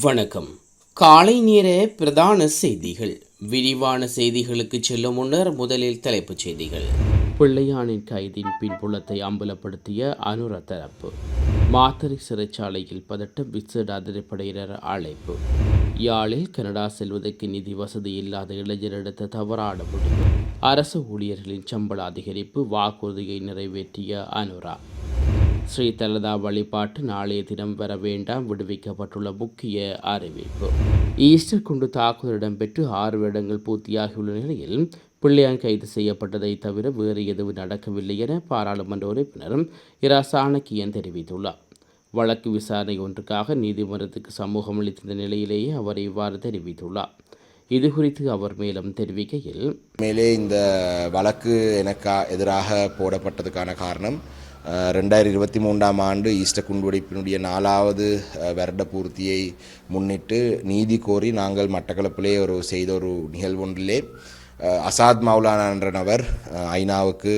வணக்கம். காலை நேர பிரதான செய்திகள். விரிவான செய்திகளுக்கு செல்லும் முன்னர் முதலில் தலைப்புச் செய்திகள். பிள்ளையானின் கைதின் பின்புலத்தை அம்பலப்படுத்திய அனுர தரப்பு. மாத்தறை சிறைச்சாலையில் பதட்டம் விசேட அதிரப்படையினர் அழைப்பு. யாழில் கனடா செல்வதற்கு நிதி வசதி இல்லாத இளைஞர் எடுத்த தவறான முடிவு. அரசு ஊழியர்களின் சம்பள அதிகரிப்பு வாக்குறுதியை நிறைவேற்றிய அனுரா. ஸ்ரீ தலதா வழிபாட்டு நாளைய தினம் வர வேண்டாம் விடுவிக்கப்பட்டுள்ள முக்கிய அறிவிப்பு. ஈஸ்டர் குண்டு தாக்குதல் இடம்பெற்று ஆறு வருடங்கள் பூர்த்தியாகியுள்ள நிலையில் பிள்ளையான் கைது செய்யப்பட்டதை தவிர வேறு எதுவும் நடக்கவில்லை என பாராளுமன்ற உறுப்பினர் இரா சாணக்கியன் தெரிவித்துள்ளார். வழக்கு விசாரணை ஒன்றுக்காக நீதிமன்றத்துக்கு சமூகம் அளித்த நிலையிலேயே அவர் இவ்வாறு தெரிவித்துள்ளார். இது குறித்து அவர் மேலும் தெரிவிக்கையில் மேலே இந்த வழக்கு எனக்கா எதிராக போடப்பட்டதுக்கான காரணம் ரெண்டாயிரத்தி இருபத்தி மூன்றாம் ஆண்டு ஈஸ்டர் குண்டுவெடிப்பினுடைய நாலாவது வருட பூர்த்தியை முன்னிட்டு நீதி கோரி நாங்கள் மட்டக்களப்பிலே ஒரு செய்த ஒரு நிகழ்வொன்றிலே அசாத் மௌலானா என்ற ஐநாவுக்கு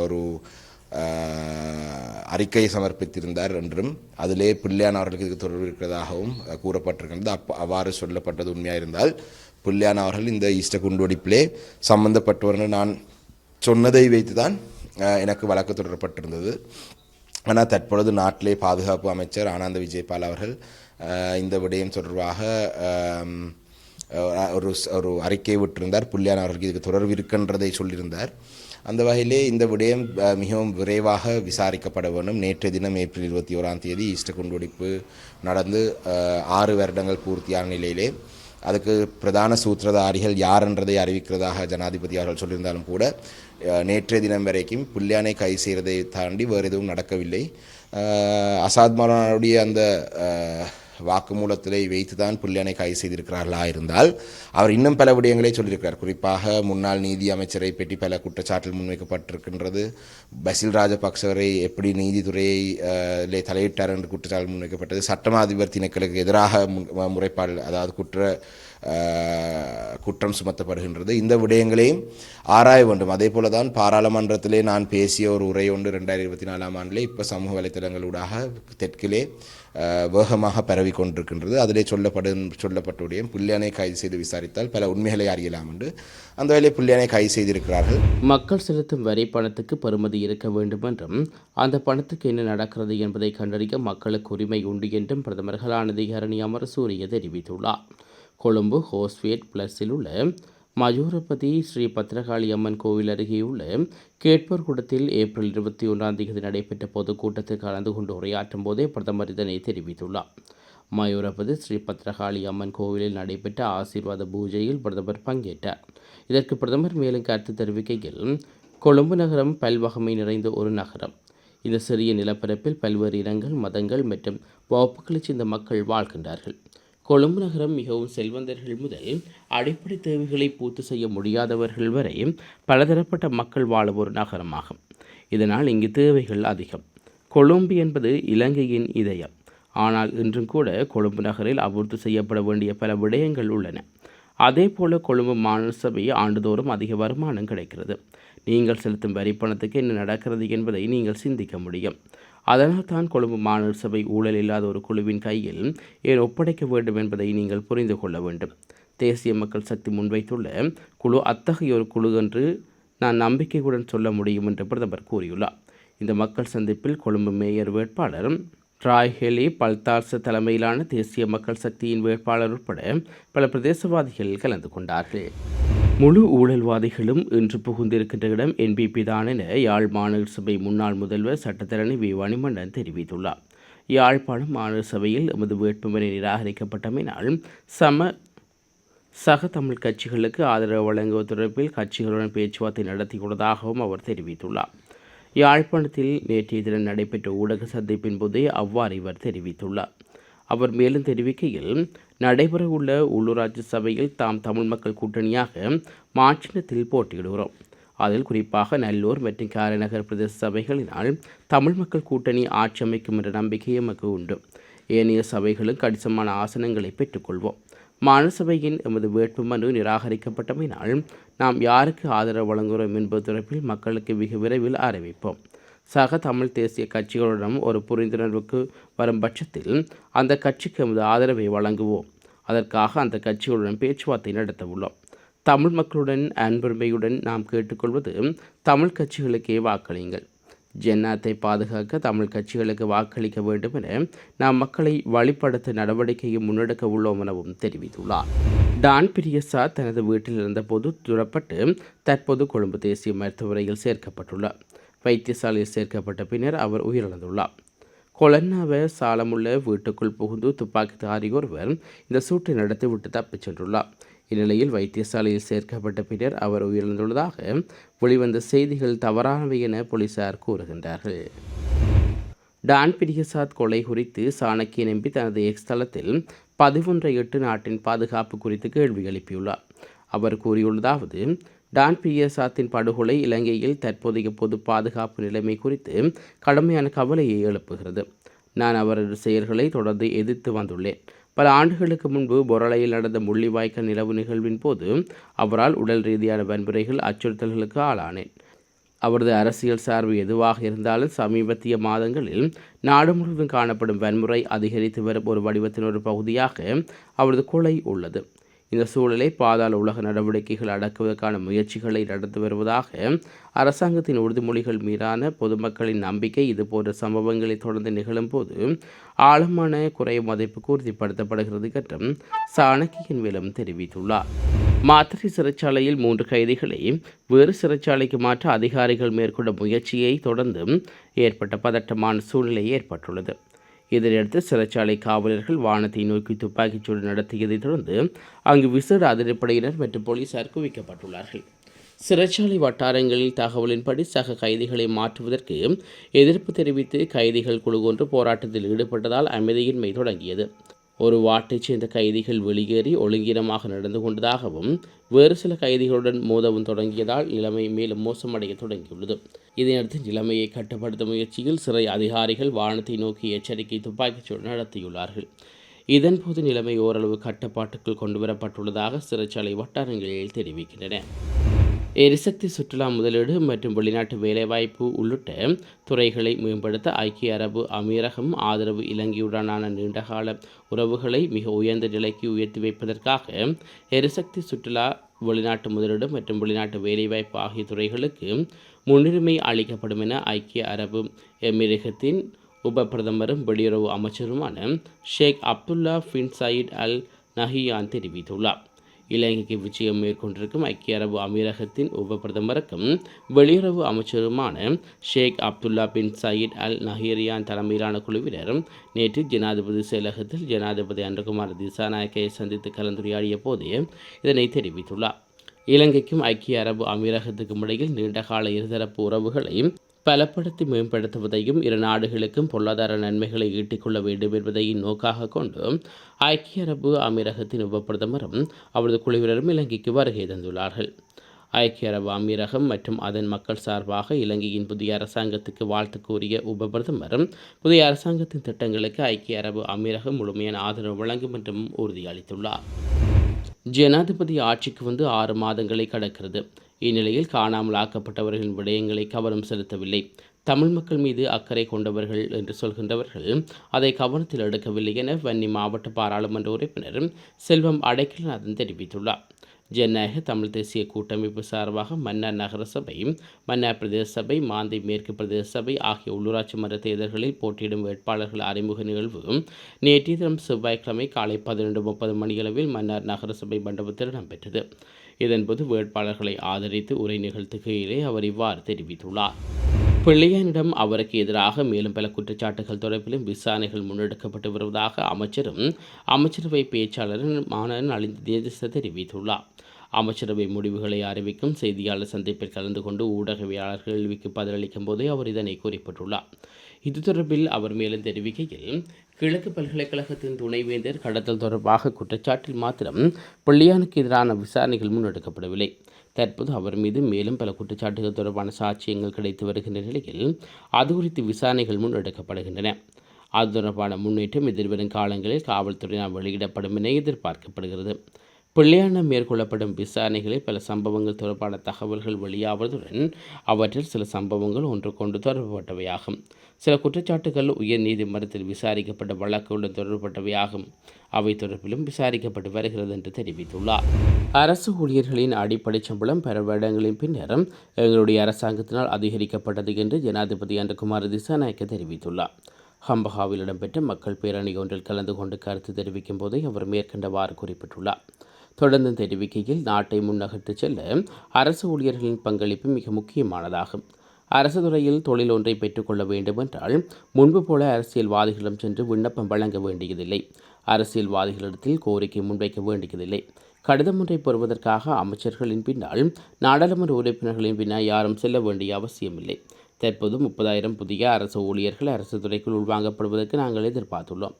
ஒரு அறிக்கையை சமர்ப்பித்திருந்தார் என்றும் அதிலே பிள்ளையான் அவர்களுக்கு இதுக்கு தொடர்பு இருக்கிறதாகவும் கூறப்பட்டிருக்கிறது அப் அவ்வாறு சொல்லப்பட்டது உண்மையாக இருந்தால் பிள்ளையான் அவர்கள் இந்த ஈஸ்டர் குண்டுவெடிப்பிலே சம்பந்தப்பட்டவர்கள் என்று நான் சொன்னதை வைத்து தான் எனக்கு வழக்கு தொடரப்பட்டிருந்தது. ஆனால் தற்பொழுது நாட்டிலே பாதுகாப்பு அமைச்சர் ஆனந்த விஜயபால் அவர்கள் இந்த விடயம் தொடர்பாக ஒரு ஒரு அறிக்கை விட்டிருந்தார். புள்ளியான அவர்களுக்கு இதுக்கு தொடர்பு இருக்கின்றதை சொல்லியிருந்தார். அந்த வகையிலே இந்த விடயம் மிகவும் விரைவாக விசாரிக்கப்பட வேண்டும். நேற்றைய தினம் ஏப்ரல் இருபத்தி ஓராம் தேதி ஈஸ்டர் குண்டுவெடிப்பு நடந்து ஆறு வருடங்கள் பூர்த்தியான நிலையிலே அதுக்கு பிரதான சூத்திரதாரிகள் யார் என்றதை அறிவிக்கிறதாக ஜனாதிபதி அவர்கள் சொல்லியிருந்தாலும் கூட நேற்றைய தினம் வரைக்கும் புல்யானை கை செய்கிறதை தாண்டி வேறு எதுவும் நடக்கவில்லை. அசாத் மௌலானாவுடைய அந்த வாக்குமூலத்திலே வைத்து தான் புல்லியானை கைது செய்திருக்கிறார்களா இருந்தால் அவர் இன்னும் பல விடயங்களை சொல்லியிருக்கிறார். குறிப்பாக முன்னாள் நீதி அமைச்சரை பற்றி பல குற்றச்சாட்டில் முன்வைக்கப்பட்டிருக்கின்றது. பசில் ராஜபக்சவரை எப்படி நீதித்துறையிலே தலையிட்டார் என்று குற்றச்சாட்டு முன்வைக்கப்பட்டது. சட்டமா அதிபர் திணைக்களுக்கு எதிராக முன்- முறைப்பாடு அதாவது குற்ற குற்றம் சுமத்தப்படுகின்றது. இந்த விடயங்களையும் ஆராய வேண்டும். அதே போல தான் பாராளுமன்றத்திலே நான் பேசிய ஒரு உரை ஒன்று ரெண்டாயிரத்தி இருபத்தி நாலாம் ஆண்டிலே இப்போ சமூக வலைத்தளங்களூடாக தெற்கிலே வேகமாக பரவி கொண்டிருக்கின்றது அதிலே சொல்லப்படும் சொல்லப்பட்டுடைய புல்லியானை கைது செய்து விசாரித்தால் பல உண்மைகளை அறியலாம் என்று அந்த வேலை புல்லியானை கைது செய்திருக்கிறார்கள். மக்கள் செலுத்தும் வரி பணத்துக்கு பெறுமதி இருக்க வேண்டும் என்றும் அந்த பணத்துக்கு என்ன நடக்கிறது என்பதை கண்டறிய மக்களுக்கு உரிமை உண்டு என்றும் பிரதமர் கலாநிதி ஹரணி அமரசூரிய தெரிவித்துள்ளார். கொழும்பு ஹோஸ்வேட் பிளஸில் உள்ள மயூரபதி ஸ்ரீ பத்ரகாளி அம்மன் கோவில் அருகேயுள்ள கேட்பர் கூடத்தில் ஏப்ரல் இருபத்தி ஒன்றாம் தேதி நடைபெற்ற பொதுக்கூட்டத்தில் கலந்து கொண்டு உரையாற்றும் போதே பிரதமர் இதனை தெரிவித்துள்ளார். மயூரபதி ஸ்ரீ பத்ரகாளி அம்மன் கோவிலில் நடைபெற்ற ஆசீர்வாத பூஜையில் பிரதமர் பங்கேற்றார். இதற்கு பிரதமர் மேலும் கருத்து தெரிவிக்கையில் கொழும்பு நகரம் பல்வகமை நிறைந்த ஒரு நகரம். இந்த சிறிய நிலப்பரப்பில் பல்வேறு இனங்கள் மதங்கள் மற்றும் வகுப்புகளைச் சேர்ந்த மக்கள் வாழ்கின்றார்கள். கொழும்பு நகரம் மிகவும் செல்வந்தர்கள் முதல் அடிப்படை தேவைகளை பூர்த்தி செய்ய முடியாதவர்கள் வரை பலதரப்பட்ட மக்கள் வாழும் ஒரு நகரமாகும். இதனால் இங்கு தேவைகள் அதிகம். கொழும்பு என்பது இலங்கையின் இதயம். ஆனால் இன்றும் கூட கொழும்பு நகரில் அபிவிருத்தி செய்யப்பட வேண்டிய பல விடயங்கள் உள்ளன. அதே போல கொழும்பு மாநில சபை ஆண்டுதோறும் அதிக வருமானம் கிடைக்கிறது. நீங்கள் செலுத்தும் வரி பணத்துக்கு என்ன நடக்கிறது என்பதை நீங்கள் சிந்திக்க முடியும். அதனால் தான் கொழும்பு மாநில சபை ஊழல் இல்லாத ஒரு குழுவின் கையில் ஏன் ஒப்படைக்க வேண்டும் என்பதை நீங்கள் புரிந்து கொள்ள வேண்டும். தேசிய மக்கள் சக்தி முன்வைத்துள்ள குழு அத்தகைய ஒரு குழு என்று நான் நம்பிக்கையுடன் சொல்ல முடியும் என்று பிரதமர் கூறியுள்ளார். இந்த மக்கள் சந்திப்பில் கொழும்பு மேயர் வேட்பாளர் ராய் ஹெலி பல்தார்ச தலைமையிலான தேசிய மக்கள் சக்தியின் வேட்பாளர் உட்பட பல பிரதேசவாதிகள் கலந்து கொண்டார்கள். முழு ஊழல்வாதிகளும் இன்று புகுந்திருக்கின்ற இடம் என்பிபி தான் என யாழ் மாநகர சபை முன்னாள் முதல்வர் சட்டத்தரணி வி வணிமன்னன் தெரிவித்துள்ளார். யாழ்ப்பாணம் மாநகர சபையில் எமது வேட்புமனை நிராகரிக்கப்பட்டமையினால் சம சக தமிழ் கட்சிகளுக்கு ஆதரவு வழங்குவது தொடர்பில் கட்சிகளுடன் பேச்சுவார்த்தை நடத்தியுள்ளதாகவும் அவர் தெரிவித்துள்ளார். யாழ்ப்பாணத்தில் நேற்றைய தினம் நடைபெற்ற ஊடக சந்திப்பின் போதே அவ்வாறு இவர் தெரிவித்துள்ளார். அவர் மேலும் தெரிவிக்கையில் நடைபெறவுள்ள உள்ளூராட்சி சபையில் தாம் தமிழ் மக்கள் கூட்டணியாக மாற்றினத்தில் போட்டியிடுகிறோம். அதில் குறிப்பாக நல்லூர் மற்றும் காரைநகர் பிரதேச சபைகளினால் தமிழ் மக்கள் கூட்டணி ஆட்சி அமைக்கும் என்ற நம்பிக்கை எமக்கு உண்டு. ஏனைய சபைகளும் கணிசமான ஆசனங்களை பெற்றுக்கொள்வோம். மாநிலசபையின் எமது வேட்புமனு நிராகரிக்கப்பட்டமையினால் நாம் யாருக்கு ஆதரவு வழங்குகிறோம் என்பது தொடர்பில் மக்களுக்கு மிக விரைவில் அறிவிப்போம். சக தமிழ் தேசிய கட்சிகளுடன் ஒரு புரிந்துணர்வுக்கு வரும் பட்சத்தில் அந்த கட்சிக்கு எமது ஆதரவை வழங்குவோம். அதற்காக அந்த கட்சிகளுடன் பேச்சுவார்த்தை நடத்த உள்ளோம் தமிழ் மக்களுடன் அன்புரிமையுடன் நாம் கேட்டுக்கொள்வது தமிழ் கட்சிகளுக்கே வாக்களியுங்கள். ஜென்னாத்தை பாதுகாக்க தமிழ் கட்சிகளுக்கு வாக்களிக்க வேண்டும் என நாம் மக்களை வழிப்படுத்த நடவடிக்கையை முன்னெடுக்க உள்ளோம் எனவும் தெரிவித்துள்ளார். டான் பிரியசா தனது வீட்டில் இருந்தபோது துறப்பட்டு தற்போது கொழும்பு தேசிய மருத்துவமனையில் சேர்க்கப்பட்டுள்ளார். வைத்தியசாலையில் சேர்க்கப்பட்ட பின்னர் அவர் உயிரிழந்துள்ளார். கொலன்னாவ சாலமுள்ள வீட்டுக்குள் புகுந்து துப்பாக்கிதாரி ஒருவர் இந்த சூட்டை நடத்திவிட்டு தப்பிச் சென்றுள்ளார். இந்நிலையில் வைத்தியசாலையில் சேர்க்கப்பட்ட பின்னர் அவர் உயிரிழந்துள்ளதாக வெளிவந்த செய்திகள் தவறானவை என போலீசார் கூறுகின்றார்கள். டான் பிரியசாத் கொலை குறித்து சாணக்கிய நம்பி தனது எக்ஸ் தளத்தில் பதிவொன்றை எட்டு நாட்டின் பாதுகாப்பு குறித்து கேள்வி எழுப்பியுள்ளார். அவர் கூறியுள்ளதாவது டான் பியசாத்தின் படுகொலை இலங்கையில் தற்போதைய பொது பாதுகாப்பு நிலைமை குறித்து கடுமையான கவலையை எழுப்புகிறது. நான் அவரது செயல்களை தொடர்ந்து எதிர்த்து வந்துள்ளேன். பல ஆண்டுகளுக்கு முன்பு பொரளையில் நடந்த முள்ளிவாய்க்கால் நிலவு நிகழ்வின் போது அவரால் உடல் ரீதியான வன்முறைகள் அச்சுறுத்தல்களுக்கு ஆளானேன். அவரது அரசியல் சார்பு எதுவாக இருந்தாலும் சமீபத்திய மாதங்களில் நாடு முழுவதும் காணப்படும் வன்முறை அதிகரித்து வரும் ஒரு வடிவத்தின் ஒரு பகுதியாக அவரது கொலை உள்ளது. இந்த சூழலை பாதாள உலக நடவடிக்கைகள் அடக்குவதற்கான முயற்சிகளை நடத்தி வருவதாக அரசாங்கத்தின் உறுதிமொழிகள் மீதான பொதுமக்களின் நம்பிக்கை இதுபோன்ற சம்பவங்களை தொடர்ந்து நிகழும்போது ஆழமான குறை மதிப்புக்கு உறுதிப்படுத்தப்படுகிறது என்றும் சாணக்கியன் மேலும் தெரிவித்துள்ளார். மாத்திரை சிறைச்சாலையில் மூன்று கைதிகளை வேறு சிறைச்சாலைக்கு மாற்ற அதிகாரிகள் மேற்கொண்ட முயற்சியை தொடர்ந்து ஏற்பட்ட பதட்டமான சூழ்நிலை ஏற்பட்டுள்ளது. இதனையடுத்து சிறைச்சாலை காவலர்கள் வானத்தை நோக்கி துப்பாக்கிச்சூடு நடத்தியதைத் தொடர்ந்து அங்கு விசேட அதிரப்படையினர் மற்றும் போலீசார் குவிக்கப்பட்டுள்ளார்கள். சிறைச்சாலை வட்டாரங்களில் தகவலின்படி சக கைதிகளை மாற்றுவதற்கு எதிர்ப்பு தெரிவித்து கைதிகள் குழு ஒன்று போராட்டத்தில் ஈடுபட்டதால் அமைதியின்மை தொடங்கியது. ஒரு வாட்டைச் சேர்ந்த கைதிகள் வெளியேறி ஒழுங்கீனமாக நடந்து கொண்டதாகவும் வேறு சில கைதிகளுடன் மோதவும் தொடங்கியதால் நிலைமை மேலும் மோசமடைய தொடங்கியுள்ளது. இதையடுத்து நிலைமையை கட்டுப்படுத்தும் முயற்சியில் சிறை அதிகாரிகள் வானத்தை நோக்கி எச்சரிக்கை துப்பாக்கிச்சூடு நடத்தியுள்ளார்கள். இதன்போது நிலைமை ஓரளவு கட்டுப்பாட்டுக்குள் கொண்டுவரப்பட்டுள்ளதாக சிறைச்சாலை வட்டாரங்களில் தெரிவிக்கின்றன. எரிசக்தி சுற்றுலா முதலீடு மற்றும் வெளிநாட்டு வேலைவாய்ப்பு உள்ளிட்ட துறைகளை மேம்படுத்த ஐக்கிய அரபு அமீரகம் ஆதரவு இலங்கையுடனான நீண்டகால உறவுகளை மிக உயர்ந்த நிலைக்கு உயர்த்தி வைப்பதற்காக எரிசக்தி சுற்றுலா வெளிநாட்டு முதலீடு மற்றும் வெளிநாட்டு வேலைவாய்ப்பு ஆகிய துறைகளுக்கு முன்னுரிமை அளிக்கப்படும் என ஐக்கிய அரபு எமிரகத்தின் உப பிரதமரும் வெளியுறவு அமைச்சருமான Sheikh Abdullah bin Zayed Al Nahyan தெரிவித்துள்ளார். இலங்கைக்கு விஜயம் மேற்கொண்டிருக்கும் ஐக்கிய அரபு அமீரகத்தின் உப பிரதமருக்கும் வெளியுறவு அமைச்சருமான ஷேக் அப்துல்லா பின் சயீத் அல் நஹீரியான் தலைமையிலான குழுவினர் நேற்று ஜனாதிபதி செயலகத்தில் ஜனாதிபதி அன்றகுமார் திசாநாயக்கையை சந்தித்து கலந்துரையாடிய போதே இதனை தெரிவித்துள்ளார். இலங்கைக்கும் ஐக்கிய அரபு அமீரகத்துக்கும் இடையில் நீண்டகால இருதரப்பு உறவுகளை பலப்படுத்தி மேம்படுத்துவதையும் இரு நாடுகளுக்கும் பொருளாதார நன்மைகளை ஈட்டிக்கொள்ள வேண்டும் என்பதையும் நோக்காக கொண்டு ஐக்கிய அரபு அமீரகத்தின் உப பிரதமரும் அவரது குழுவினரும் இலங்கைக்கு வருகை தந்துள்ளார்கள். ஐக்கிய அரபு அமீரகம் மற்றும் அதன் மக்கள் சார்பாக இலங்கையின் புதிய அரசாங்கத்துக்கு வாழ்த்து கூறிய உப பிரதமரும் புதிய அரசாங்கத்தின் திட்டங்களுக்கு ஐக்கிய அரபு அமீரகம் முழுமையான ஆதரவு வழங்கும் என்றும் உறுதியளித்துள்ளார். ஜனாதிபதி ஆட்சிக்கு வந்து ஆறு மாதங்களை கடக்கிறது. இந்நிலையில் காணாமல் ஆக்கப்பட்டவர்களின் விடயங்களை கவனம் செலுத்தவில்லை. தமிழ் மக்கள் மீது அக்கறை கொண்டவர்கள் என்று சொல்கின்றவர்கள் அதை கவனத்தில் எடுக்கவில்லை என வன்னி மாவட்ட பாராளுமன்ற உறுப்பினர் செல்வம் அடைக்கலநாதன் தெரிவித்துள்ளார். ஜனநாயக தமிழ் தேசிய கூட்டமைப்பு சார்பாக மன்னார் நகரசபை மன்னார் பிரதேச சபை மாந்தை மேற்கு பிரதேச சபை ஆகிய உள்ளூராட்சி மன்ற தேர்தல்களில் போட்டியிடும் வேட்பாளர்கள் அறிமுக நிகழ்வு நேற்றைய தினம் செவ்வாய்க்கிழமை காலை பதினொன்று முப்பது மணியளவில் மன்னார் நகரசபை மண்டபத்தில் இடம்பெற்றது. இதன்போது வேட்பாளர்களை ஆதரித்து உரை நிகழ்த்துகையிலே அவர் இவ்வாறு தெரிவித்துள்ளார். பிள்ளையனிடம் அவருக்கு எதிராக மேலும் பல குற்றச்சாட்டுகள் தொடர்பிலும் விசாரணைகள் முன்னெடுக்கப்பட்டு வருவதாக அமைச்சரும் அமைச்சரவை பேச்சாளருமான நலிந்த தேஜச தெரிவித்துள்ளார். அமைச்சரவை முடிவுகளை அறிவிக்கும் செய்தியாளர் சந்திப்பில் கலந்து கொண்டு ஊடகவியாளர் கேள்விக்கு பதிலளிக்கும் போதே அவர் இதனை குறிப்பிட்டுள்ளார். இது தொடர்பில் அவர் மேலும் தெரிவிக்கையில் கிழக்கு பல்கலைக்கழகத்தின் துணைவேந்தர் கடத்தல் தொடர்பாக குற்றச்சாட்டில் மாத்திரம் பிள்ளையானுக்கு எதிரான விசாரணைகள் முன்னெடுக்கப்படவில்லை. தற்போது அவர் மீது மேலும் பல குற்றச்சாட்டுகள் தொடர்பான சாட்சியங்கள் கிடைத்து வருகின்ற நிலையில் அது குறித்து விசாரணைகள் முன்னெடுக்கப்படுகின்றன. அது தொடர்பான முன்னேற்றம் எதிர்வரும் காலங்களில் காவல்துறையினால் வெளியிடப்படும் என எதிர்பார்க்கப்படுகிறது. பிள்ளையான மேற்கொள்ளப்படும் விசாரணைகளில் பல சம்பவங்கள் தொடர்பான தகவல்கள் வெளியாவதுடன் அவற்றில் சில சம்பவங்கள் ஒன்றுக்கொண்டு தொடர்புபட்டவையாகும். சில குற்றச்சாட்டுகள் உயர் நீதிமன்றத்தில் விசாரிக்கப்பட்ட வழக்குடன் தொடர்புபட்டவையாகும். அவை தொடர்பிலும் விசாரிக்கப்பட்டு வருகிறது என்று தெரிவித்துள்ளார். அரசு ஊழியர்களின் அடிப்படை சம்பளம் பல வருடங்களின் பின்னரும் எங்களுடைய அரசாங்கத்தினால் அதிகரிக்கப்பட்டது என்று ஜனாதிபதி அன்றகுமார் திசாநாயக்க தெரிவித்துள்ளார். ஹம்பஹாவில் இடம்பெற்ற மக்கள் பேரணி ஒன்றில் கலந்து கொண்டு கருத்து தெரிவிக்கும் போதே அவர் மேற்கண்டவாறு குறிப்பிட்டுள்ளார். தொடர்ந்து தெரிவிக்கையில் நாட்டை முன்னகர்த்துச் செல்ல அரசு ஊழியர்களின் பங்களிப்பு மிக முக்கியமானதாகும். அரசு துறையில் தொழில் ஒன்றை பெற்றுக்கொள்ள வேண்டுமென்றால் முன்பு போல அரசியல்வாதிகளிடம் சென்று விண்ணப்பம் வழங்க வேண்டியதில்லை. அரசியல்வாதிகளிடத்தில் கோரிக்கை முன்வைக்க வேண்டியதில்லை. கடிதம் ஒன்றை பெறுவதற்காக அமைச்சர்களின் பின்னால் நாடாளுமன்ற உறுப்பினர்களின் பின்னால் யாரும் செல்ல வேண்டிய அவசியமில்லை. தற்போது முப்பதாயிரம் புதிய அரசு ஊழியர்கள் அரசு துறைக்குள் உள்வாங்கப்படுவதற்கு நாங்கள் எதிர்பார்த்துள்ளோம்.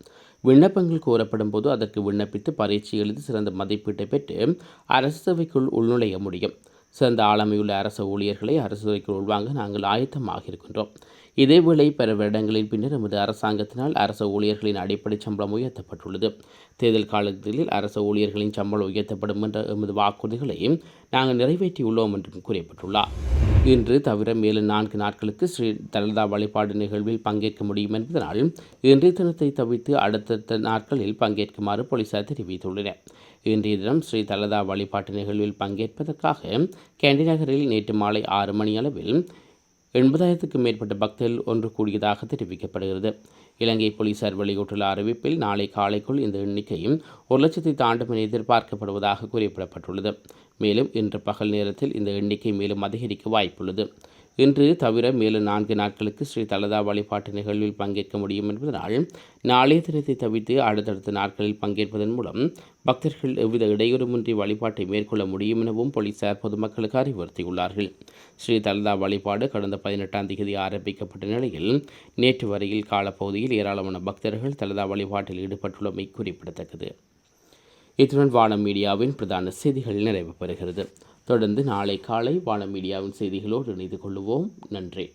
விண்ணப்பங்கள் கோரப்படும் போது அதற்கு விண்ணப்பித்து பரீட்சை எழுதி சிறந்த மதிப்பீட்டை பெற்று அரசு சேவைக்குள் உள்நுழைய முடியும். சிறந்த ஆளுமையுள்ள அரசு ஊழியர்களை அரசு துறைக்குள் உள்வாங்க நாங்கள் ஆயத்தமாக இருக்கின்றோம். இதேவேளை பல வருடங்களின் பின்னர் எமது அரசாங்கத்தினால் அரசு ஊழியர்களின் அடிப்படை சம்பளம் உயர்த்தப்பட்டுள்ளது. தேர்தல் காலத்தில் அரசு ஊழியர்களின் சம்பளம் உயர்த்தப்படும் என்ற எமது வாக்குறுதிகளையும் நாங்கள் நிறைவேற்றியுள்ளோம் என்றும் கூறப்பட்டுள்ளார். இன்று தவிர மேலும் நான்கு நாட்களுக்கு ஸ்ரீ தலதா வழிபாடு நிகழ்வில் பங்கேற்க முடியும் என்பதனால் இன்றைய தினத்தை தவிர்த்து அடுத்தடுத்த நாட்களில் பங்கேற்குமாறு போலீசார் தெரிவித்துள்ளனர். இன்றைய தினம் ஸ்ரீ தலதா வழிபாட்டு நிகழ்வில் பங்கேற்பதற்காக கேண்டி நகரில் நேற்று மாலை ஆறு மணி அளவில் எண்பதாயிரத்துக்கும் மேற்பட்ட பக்தர்கள் ஒன்று கூடியதாக தெரிவிக்கப்படுகிறது. இலங்கை போலீசார் வெளியிட்டுள்ள அறிவிப்பில் நாளை காலைக்குள் இந்த எண்ணிக்கையும் ஒரு லட்சத்தை தாண்டும் என எதிர்பார்க்கப்படுவதாக குறிப்பிடப்பட்டுள்ளது. மேலும் இன்று பகல் நேரத்தில் இந்த எண்ணிக்கை மேலும் அதிகரிக்க வாய்ப்புள்ளது. இன்று தவிர மேலும் நான்கு நாட்களுக்கு ஸ்ரீ தலதா வழிபாட்டு நிகழ்வில் பங்கேற்க முடியும் என்பதனால் நாளைய தினத்தை தவிர்த்து அடுத்தடுத்த நாட்களில் பங்கேற்பதன் மூலம் பக்தர்கள் எவ்வித இடையூறுமின்றி வழிபாட்டை மேற்கொள்ள முடியும் எனவும் போலீசார் பொதுமக்களுக்கு அறிவுறுத்தியுள்ளார்கள். ஸ்ரீ தலதா வழிபாடு கடந்த பதினெட்டாம் தேதி ஆரம்பிக்கப்பட்ட நிலையில் நேற்று வரையில் காலப்பகுதியில் ஏராளமான பக்தர்கள் தலதா வழிபாட்டில் ஈடுபட்டுள்ளமை குறிப்பிடத்தக்கது. இத்துடன் வானம் மீடியாவின் பிரதான செய்திகள் நிறைவு பெறுகிறது. தொடர்ந்து நாளை காலை வானம் மீடியாவின் செய்திகளோடு இணைந்து கொள்வோம். நன்றி.